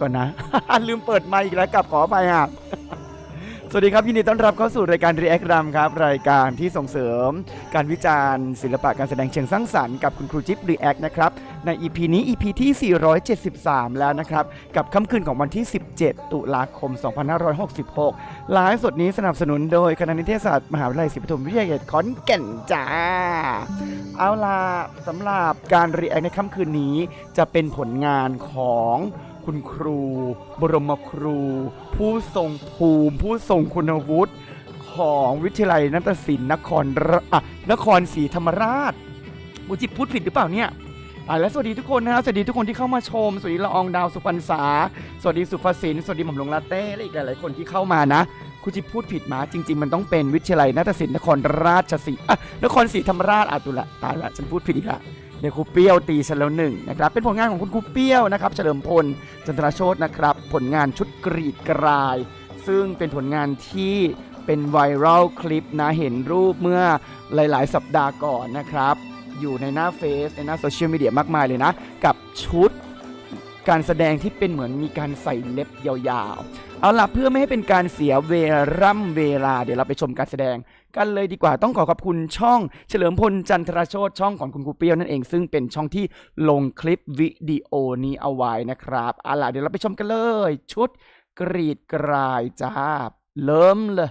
ก่อนนะ ลืมเปิดไมค์อีกแล้วกลับขอไปอะสวัสดีครับยินดีต้อนรับเข้าสู่รายการ React รำครับ รายการที่ส่งเสริม การวิจารณ์ ศิลปะการแสดงเชิงสร้างสรรค์กับคุณครูจิ๊บ React นะครับใน EP นี้ EP ที่ 473 แล้วนะครับ กับค่ำคืนของวันที่ 17 ตุลาคม 2566ไลฟ์สดนี้สนับสนุนโดยคณะนิเทศศาสตร์มหาวิทยาลัยศรีปทุมวิทยาเขตขอนแก่นจ้า เอาล่ะสำหรับการ React ในค่ำคืนนี้จะเป็นผลงานของ คุณครู บรมครู ผู้ทรงภูมิ ผู้ทรงคุณวุฒิของวิทยาลัยนาฏศิลป์นครอะนครศรีธรรมราชบูจิบพูดผิดหรือเปล่าเนี่ยและสวัสดีทุกคนนะฮะสวัสดีทุกคนที่เข้ามาชม สวัสดีละอองดาวสุพรรณษา สวัสดีสุภสินสวัสดีหม่อมหลวงลาเต้และอีกหลายๆคนที่เข้ามานะคุณจิบพูดผิดมาจริง ๆ มันต้องเป็นวิทยาลัยนาฏศิลป์นครราชสีอะนครศรีธรรมราชอะตุละตายละฉันพูดผิดอีกละ เดี๋ยครูเปี้ยวตีฉันแล้วหนึ่งนะครับ เป็นผลงานของคุณครูเปี้ยวนะครับ เฉลิมพลจันทรโชตนะครับ ผลงานชุดกรีดกราย ซึ่งเป็นผลงานที่เป็นไวรัลคลิปนะเห็นรูปเมื่อหลาย ๆ สัปดาห์ก่อนนะครับ อยู่ในหน้าเฟซในหน้าโซเชียลมีเดียมากมายเลยนะ กับชุดการแสดงที่เป็นเหมือนมีการใส่เล็บยาวๆ เอาล่ะเพื่อไม่ให้เป็นการเสียเวร่ำเวลา เดี๋ยวเราไปชมการแสดง กันเลยดีกว่าต้องขอขอบคุณช่องเฉลิมพลจันทรโชตช่องของคุณครูเปียวนั่นเองซึ่งเป็นช่องที่ลงคลิปวิดีโอนี้เอาไว้นะครับเอาล่ะเดี๋ยวเราไปชมกันเลย ชุดกรีดกรายจ้าเริ่มเลย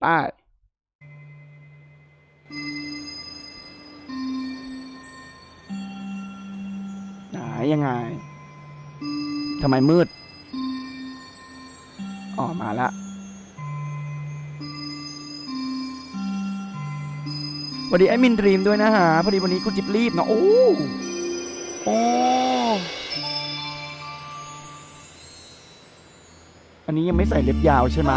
ไป้าไหนยังไงทำไมมืดอ๋อมาละ วัสดีแอดมินดรีมด้วยนะฮะพอดีวันนี้คุณจิบรีบเนาะโอ้โอ้อันนี้ยังไม่ใส่เล็บยาวใช่ไหม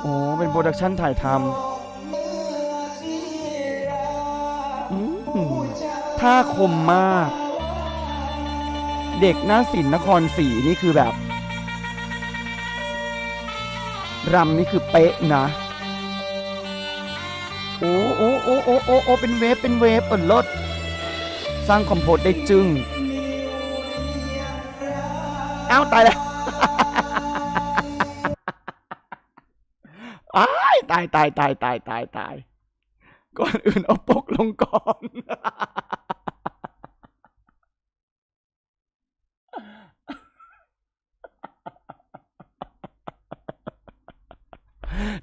โอ้เป็นโปรดักชั่นถ่ายทำอืมท่าคมมาก เด็กหน้าศิลป์นครศรีนี่คือแบบ รำนี่คือเป๊ะนะ โอ้โอ้โอ้โอ้โอ้โอ้เป็นเวฟเป็นเวฟเออลดสร้างคอมโพสได้จึงเอ้าตายแล้วอ้ายตายตายตายตายตายตายก่อนอื่นเอาปกลงก่อน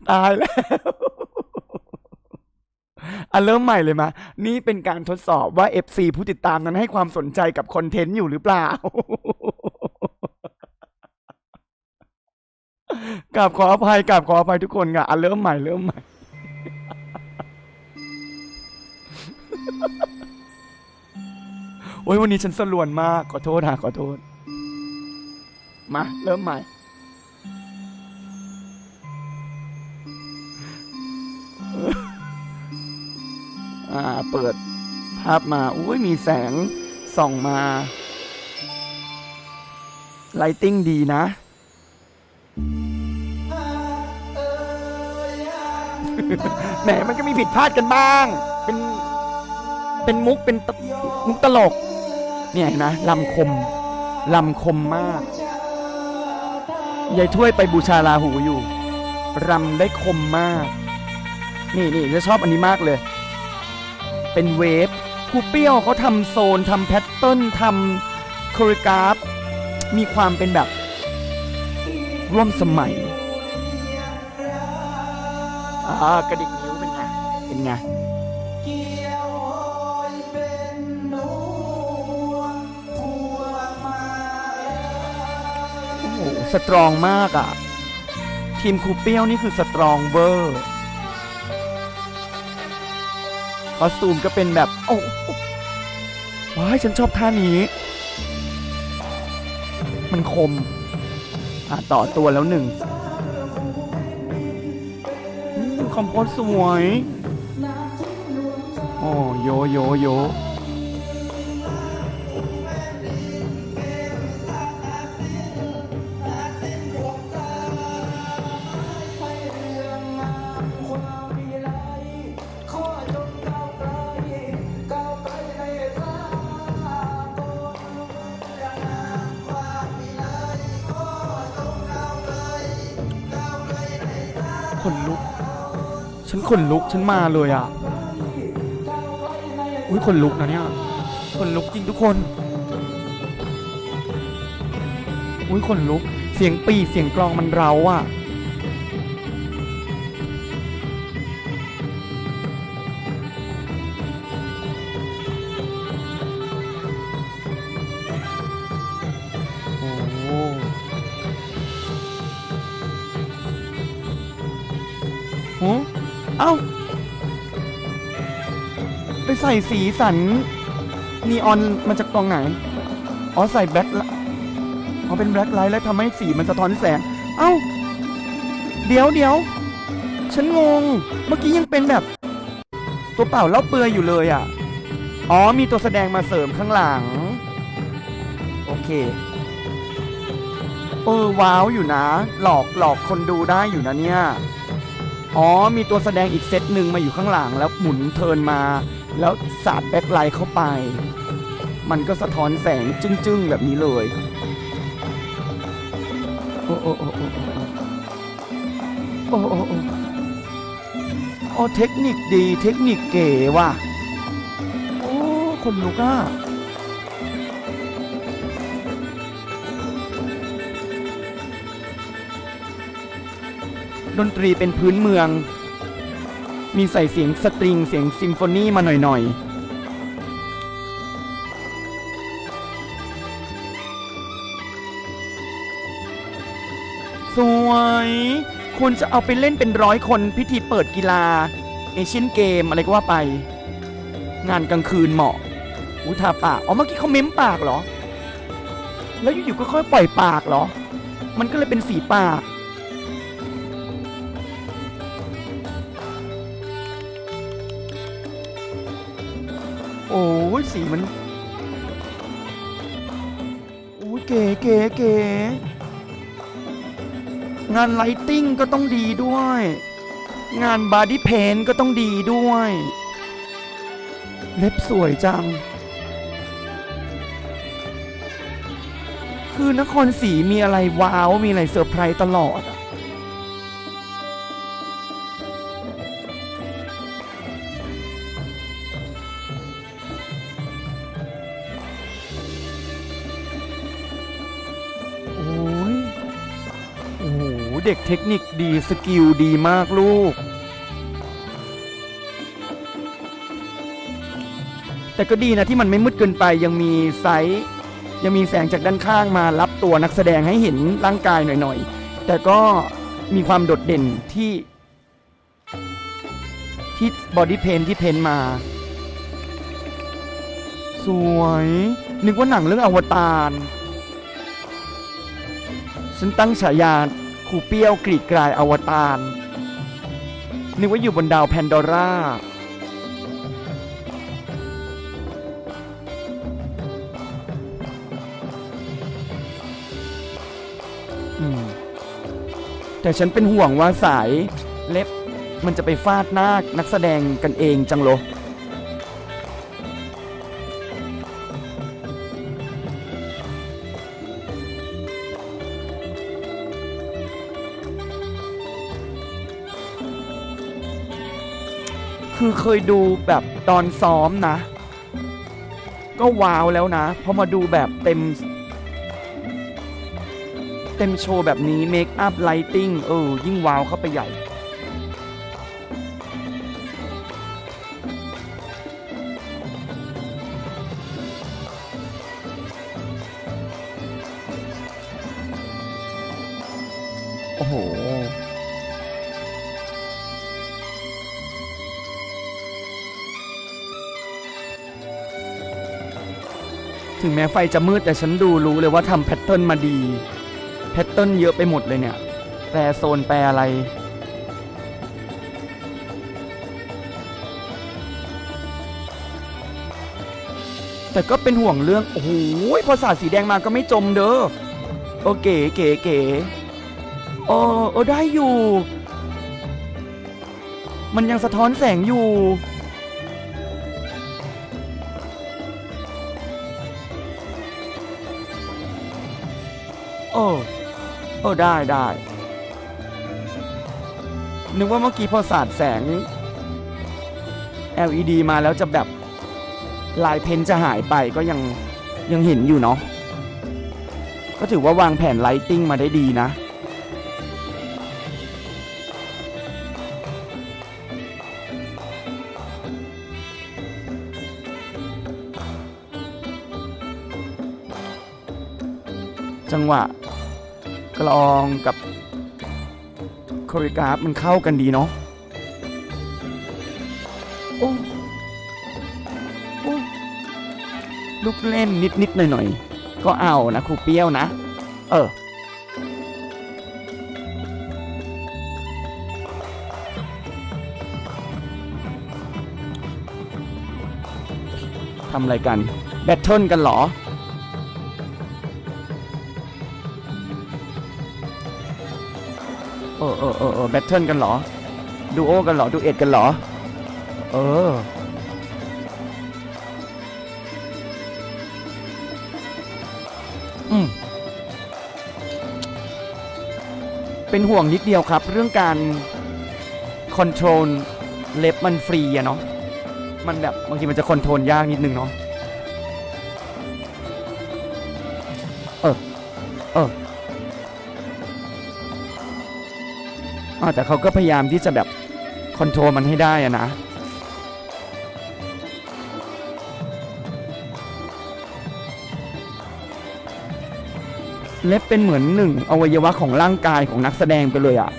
ตายแล้ว อะเริ่มใหม่เลยมา นี่เป็นการทดสอบว่า FC ผู้ติดตามนั้นให้ความสนใจกับคอนเทนต์อยู่หรือเปล่ากราบขออภัยกราบขออภัยทุกคนค่ะอะเริ่มใหม่เริ่มใหม่ โอ้ยวันนี้ฉันสลวนมาก ขอโทษฮะขอโทษ มา เริ่มใหม่ เปิดภาพมา อุ้ยมีแสงส่องมา ไลติ้งดีนะ แหมมันก็มีผิดพลาดกันบ้าง เป็น เป็นมุก เป็นตมุกตลก เนี่ยเห็นะลำคม ลำคมมาก ยายถ้วยไปบูชาลาหูอยู่รำได้คมมาก นี่นี่จะชอบอันนี้มากเลย เป็นเวฟครูเปี้ยวเขาทำโซนทำแพทเทิร์นทำโครกราฟมีความเป็นแบบ ร่วมสมัยอ่ากระดิกนิ้วเป็นไง เป็นไงโอ้โหสตรองมากอะ ทีมครูเปี้ยวนี่คือสตรองเวอร์ คอสตูมก็เป็นแบบโอ้โอ้ว้ายฉันชอบท่านี้ มันคม อะต่อตัวแล้วหนึ่งอืมคอมโพสสวย โอ้โยโยโย ขนลุกฉันมาเลยอะ อุ้ยขนลุกนะเนี่ยขนลุกจริงทุกคน อุ้ยขนลุก เสียงปีเสียงกลองมันเร้าอะ ส่สีสันนีออนมาจากกล่องไหน อ๋อใส่แบล็คละอ๋อเป็นแบล็คไลท์แล้วทำให้สีมันสะท้อนแสง เอ้า เดี๋ยวเดี๋ยวฉันงง เมื่อกี้ยังเป็นแบบ ตัวเปล่าเล่าเปลือยอยู่เลยอะ อ๋อมีตัวแสดงมาเสริมข้างหลัง โอเค เออว้าวอยู่นะ หลอกหลอกคนดูได้อยู่นะเนี่ย อ๋อมีตัวแสดงอีกเซตหนึ่งมาอยู่ข้างหลังแล้วหมุนเทินมา แล้วสาดแบ็คไลท์เข้าไป มันก็สะท้อนแสงจึ้งๆ แบบนี้เลย โอ้โอ้โอ้โอ้โอ้โอ้โอ้โอ้เทคนิคดีเทคนิคเก๋ว่ะ โอ้คนลุกอะดนตรีเป็นพื้นเมือง มีใส่เสียงสตริงเสียงซิมโฟนีมาหน่อยๆสวยควรจะเอาไปเล่นเป็นร้อยคนพิธีเปิดกีฬา เอเชียนเกมอะไรก็ว่าไป งานกลางคืนเหมาะ อุทาปาก อ๋อ เมื่อกี้เขาเม้มปากเหรอ แล้วอยู่ๆก็ค่อยปล่อยปากเหรอ มันก็เลยเป็นสีปาก โอ้ยสีมันโอ้ยเก๋เก๋เก๋งานไลติ้งก็ต้องดีด้วย งานบอดี้เพนก็ต้องดีด้วย เล็บสวยจัง คือนครศรีมีอะไรว้าว มีอะไรเซอร์ไพรส์ตลอดอะ เด็กเทคนิคดีสกิลดีมากลูก แต่ก็ดีนะที่มันไม่มืดเกินไปยังมีไซส์ยังมีแสงจากด้านข้างมารับตัวนักแสดงให้เห็นร่างกายหน่อยๆ แต่ก็มีความโดดเด่นที่ที่บอดี้เพนที่เพนมา สวย นึกว่าหนังเรื่องอวตารฉันตั้งฉายา ครูเปี้ยวกรีดกรายอวตารนึกว่าอยู่บนดาวแพนดอร่าแต่ฉันเป็นห่วงว่าสายเล็บมันจะไปฟาดหน้านักแสดงกันเองจังโล คือเคยดูแบบตอนซ้อมนะ ก็ว้าวแล้วนะพอมาดูแบบเต็ม เต็มโชว์แบบนี้เมคอัพไลติ้งเออ ยิ่งว้าวเข้าไปใหญ่ ถึงแม้ไฟจะมืดแต่ฉันดูรู้เลยว่าทำแพทเทิร์นมาดี แพทเทิร์นเยอะไปหมดเลยเนี่ย แปรโซนแปรอะไร แต่ก็เป็นห่วงเรื่อง โอ้โหพอสาดสีแดงมาก็ไม่จมเด้อ โอเก๋เก๋เก๋เออเออได้อยู่ มันยังสะท้อนแสงอยู่ ออเออได้ได้ นึกว่าเมื่อกี้พอสาดแสง LED มาแล้วจะแบบลายเพ้นจะหายไปก็ยังยังเห็นอยู่เนาะ ก็ถือว่าวางแผนไลติ้งมาได้ดีนะ จังหวะ กลองกับโคริกราฟมันเข้ากันดีเนาะโอ้โอ้ลูกเล่นนิดนิดๆหน่อยหน่อยๆก็เอานะครูเปี้ยวนะ เออ ทำอะไรกัน แบทเทิลกันเหรอ ออเออเออเออแบทเทิลกันเหรอ ดูโอกันเหรอ ดูเอ็ดกันเหรอ เออ อืม เป็นห่วงนิดเดียวครับ เรื่องการคอนโทรลเล็บมันฟรีอะเนาะ มันแบบบางทีมันจะคอนโทรลยากนิดนึงเนาะ เออ เออ อ่าแต่เขาก็พยายามที่จะแบบคอนโทรลมันให้ได้อะนะเล็บเป็นเหมือนหนึ่งอวัยวะของร่างกายของนักแสดงไปเลยอะ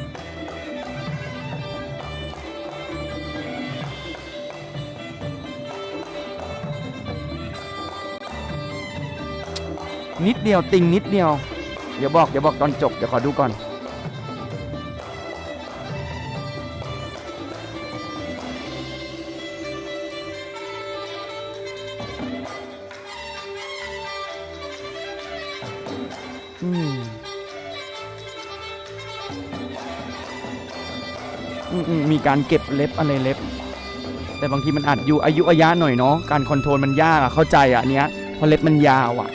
นิดเดียวติงนิดเดียว เดี๋ยวบอกเดี๋ยวบอกตอนจบ เดี๋ยวขอดูก่อน การเก็บเล็บอะไรเล็บ แต่บางทีมันอาจอยู่อายุอายะหน่อยเนาะการคอนโทรลมันยากอะเข้าใจอะอันเนี้ยเพราะเล็บมันยาวอะ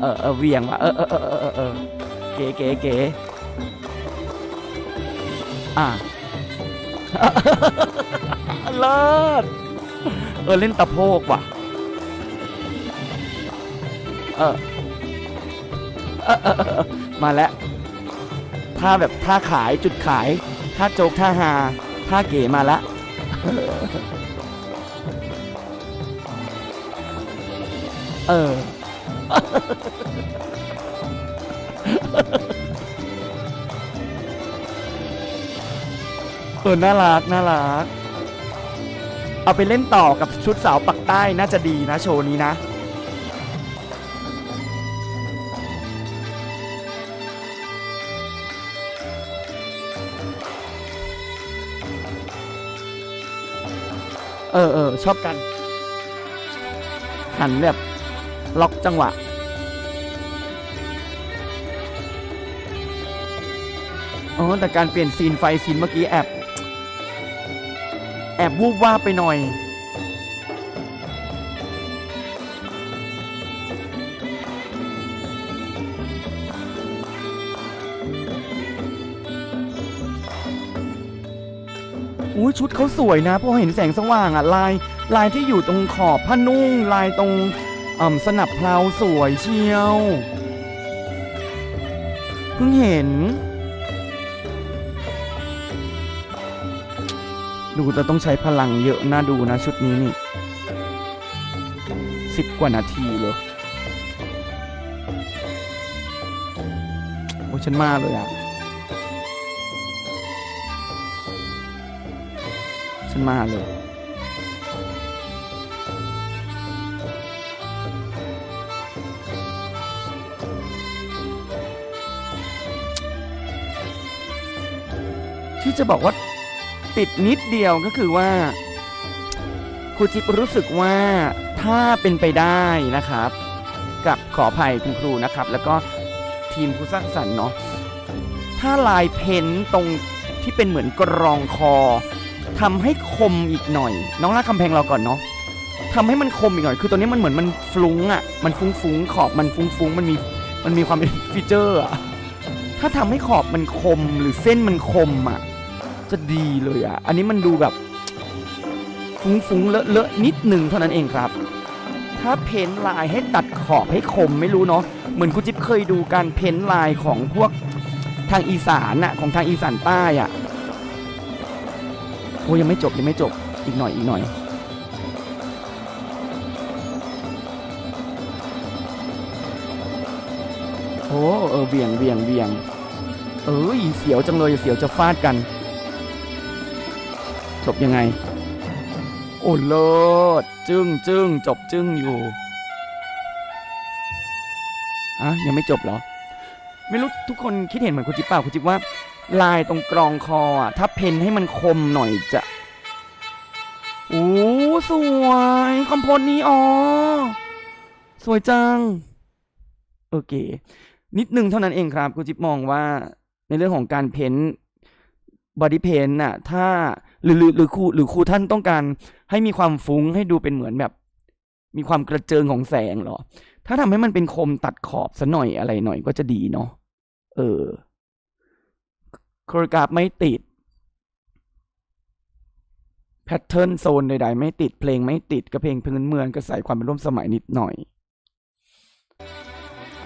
เออเออเวียงว่ะเออเออเออเออเออเออเก๋เก๋เก๋อะเลิศเออเล่นตะโพกว่ะเออเออเออมาแล้ว ท่าแบบท่าขายจุดขายท่าโจกท่าฮาท่าเก๋มาละเออ เออ น่ารัก น่ารัก เอาไปเล่นต่อกับชุดสาวปักใต้น่าจะดีนะโชว์นี้นะ เออเออชอบกัน หันแบบ ล็อกจังหวะ อ๋อ แต่การเปลี่ยนซีนไฟซีนเมื่อกี้แอบ แอบวูบว่าไปหน่อย อุ้ยชุดเขาสวยนะเพราะเห็นแสงสว่างอะลายลายที่อยู่ตรงขอบผ้านุ่ง ลายตรงอ่าสนับเพลาสวยเชียวเพิ่งเห็น ดูจะต้องใช้พลังเยอะน่าดูนะชุดนี้นี่สิบกว่านาทีเลยโอ้ฉันมาเลยอะ ฉันมาเลยที่จะบอกว่าติดนิดเดียวก็คือว่าครูจิ๊บรู้สึกว่าถ้าเป็นไปได้นะครับ กับขออภัยคุณครูนะครับ แล้วก็ทีมผู้สร้างสรรค์เนาะถ้าลายเพ้นตรงที่เป็นเหมือนกรองคอ ทำให้คมอีกหน่อย น้องลากคำแพงเราก่อนเนาะทำให้มันคมอีกหน่อย คือตัวนี้มันเหมือนมันฟลุ้งอะ่ะ มันฟุ้งฟุ้งๆขอบมันฟุ้งฟุ้งๆมันมีมันมีความเป็นฟีเจอร์อะถ้าทำให้ขอบมันคมหรือเส้นมันคมอะ จะดีเลยอะ อันนี้มันดูแบบฟุ้งๆเลอะๆนิดหนึ่งเท่านั้นเองครับ ถ้าเพ้นท์ลายให้ตัดขอบให้คมไม่รู้เนาะ เหมือนคุณจิ๊บเคยดูการเพ้นท์ลายของพวกทางอีสานน่ะของทางอีสานใต้อะ โอ้ยังไม่จบยังไม่จบอีกหน่อยอีกหน่อยโอ้เออเบี่ยงเบี่ยงเบี่ยงเอ้ยเสียวจังเลยเสียวจะฟาดกัน จบยังไง โอ้เลิศจึ้งจึ้งจบจึ้งอยู่อะยังไม่จบเหรอ ไม่รู้ทุกคนคิดเห็นเหมือนคุณจิ๊บเปล่าคุณจิ๊บว่า ลายตรงกรองคออะ ถ้าเพ้นให้มันคมหน่อยจะโอ้สวยคอมโพสนี้อ๋อ สวยจัง โอเค นิดนึงเท่านั้นเองครับคุณจิ๊บมองว่าในเรื่องของการเพ้นบอดี้เพนน่ะ ถ้าหรือหรือหรือครูหรือครูท่านต้องการให้มีความฟุ้งให้ดูเป็นเหมือนแบบ มีความกระเจิงของแสงเหรอ ถ้าทำให้มันเป็นคมตัดขอบซะหน่อยอะไรหน่อยก็จะดีเนาะเออ โคโรกราฟไม่ติดแพทเทิร์นโซนใดๆ ไม่ติดเพลงไม่ติดก็เพลงพื้นเมืองก็ใส่ความเป็นร่วมสมัยนิดหน่อย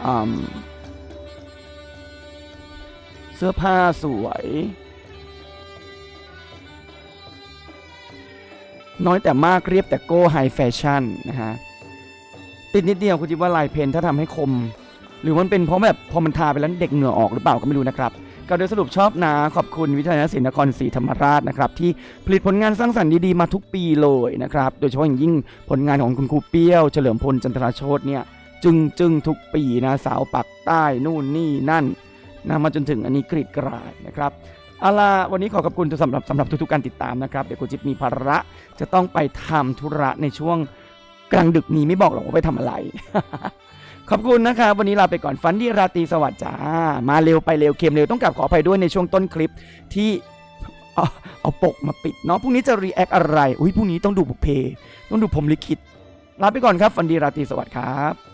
อเสื้อผ้าสวย น้อยแต่มากเรียบแต่โก้ไฮแฟชั่นนะฮะ ติดนิดเดียวคุณจิบว่าลายเพนถ้าทำให้คม หรือมันเป็นเพราะแบบพอมันทาไปแล้วเด็กเหงื่อออกหรือเปล่าก็ไม่รู้นะครับ ก็โดยสรุปชอบนะขอบคุณวิทยาศิลป์นครศรีธรรมราชนะครับที่ผลิตผลงานสร้างสรรค์ดีๆมาทุกปีเลยนะครับโดยเฉพาะอย่างยิ่งผลงานของคุณครูเปี้ยว เฉลิมพลจันทราโชตเนี่ยจึงจึงทุกปีนะสาวปักใต้นู่นนี่นั่นนะมาจนถึงอันนี้กรีดกรายนะครับเอาล่ะวันนี้ขอขอบคุณสำหรับสำหรับทุกๆการติดตามนะครับ เดี๋ยวคุณจิ๊บมีภาระจะต้องไปทำธุระในช่วง กลางดึกนี้ไม่บอกหรอกว่าไปทำอะไร ขอบคุณนะครับ วันนี้ลาไปก่อนฟันดีราตรีสวัสดิ์จ้า มาเร็วไปเร็วเค็มเร็วต้องกลับขออภัยด้วยในช่วงต้นคลิปที่เอาเอาปกมาปิดเนาะพรุ่งนี้จะรีแอคอะไร อุ้ยพรุ่งนี้ต้องดูบุพเพ ต้องดูผมลิขิตลาไปก่อนครับฟันดีราตรีสวัสดิ์ครับ